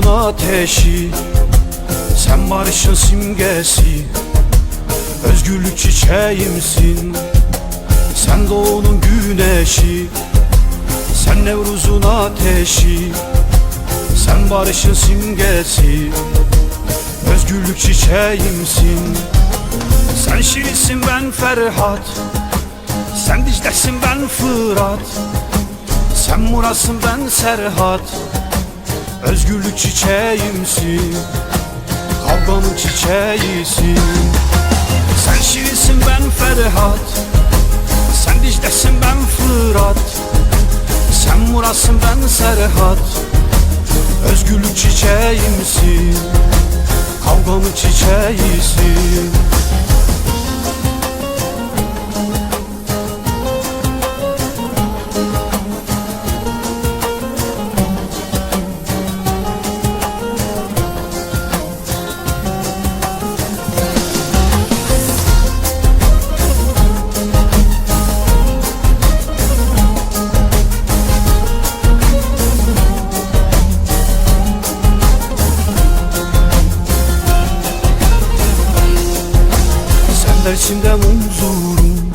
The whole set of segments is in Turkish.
ateşi Sen barışın simgesi Özgürlük çiçeğimsin. Sen doğunun güneşi Sen Nevruz'un ateşi Sen barışın simgesi Özgürlük çiçeğimsin. Sen Şirinsin ben Ferhat Sen Dicle'sin ben Fırat. Sen Murat'sın ben Serhat Özgürlük çiçeğimsin Kavganın çiçeğisin. Sen Şirinsin ben Ferhat. Sen Dicle'sin ben Fırat. Sen Murat'sın ben Serhat. Özgürlük çiçeğimsin Kavgamın çiçeğisin Dersim'de munzurum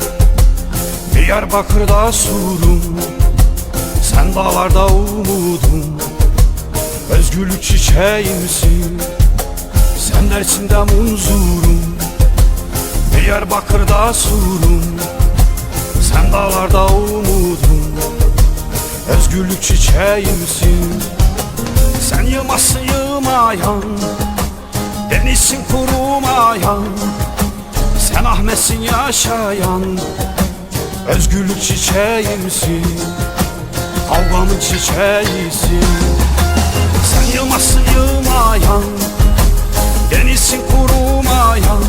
Diyarbakır'da surum Sen dağlarda umudum Özgürlük çiçeğimsin. Sen Dersim'de munzurum Diyarbakır'da surum Sen dağlarda umudum Özgürlük çiçeğimsin. Sen yılmazsın yılmayan Denizsin kurumayan sen Ahmet'sin yaşayan Özgürlük çiçeğimsin Kavgamın çiçeğisin. Sen yılmazsın yılmayan Denizsin kurumayan.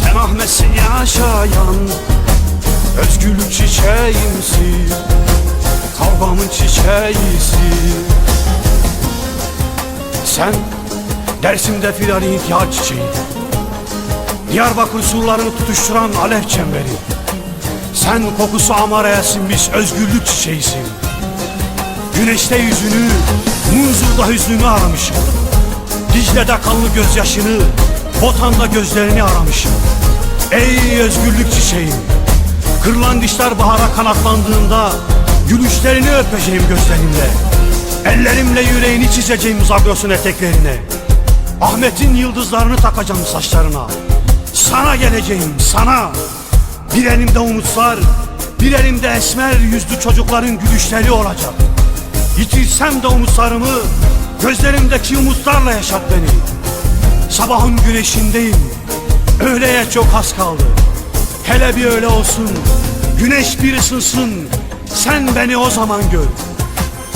Sen Ahmet'sin yaşayan Özgürlük çiçeğimsin Kavgamın çiçeğisin. Sen Dersim'de filan intihar çiçeği Diyarbakır surlarını tutuşturan alev çemberi. Sen kokusu amara sinmiş özgürlük çiçeğisin. Güneşte yüzünü, Munzur'da hüznünü aramışım. Dicle'de kanlı gözyaşını, Botan'da gözlerini aramışım. Ey özgürlük çiçeğim Kırılan dişler bahara kanatlandığında Gülüşlerini öpeceğim gözlerimle. Ellerimle yüreğini çizeceğim Zagros'un eteklerine. Ahmet'in yıldızlarını takacağım saçlarına Sana geleceğim sana. Bir elimde umutlar Bir elimde esmer yüzlü çocukların gülüşleri olacak. Yitirsem de umutlarımı Gözlerimdeki umutlarla yaşat beni. Sabahın güneşindeyim Öğleye çok az kaldı. Hele bir öyle olsun Güneş bir ısınsın. Sen beni o zaman gör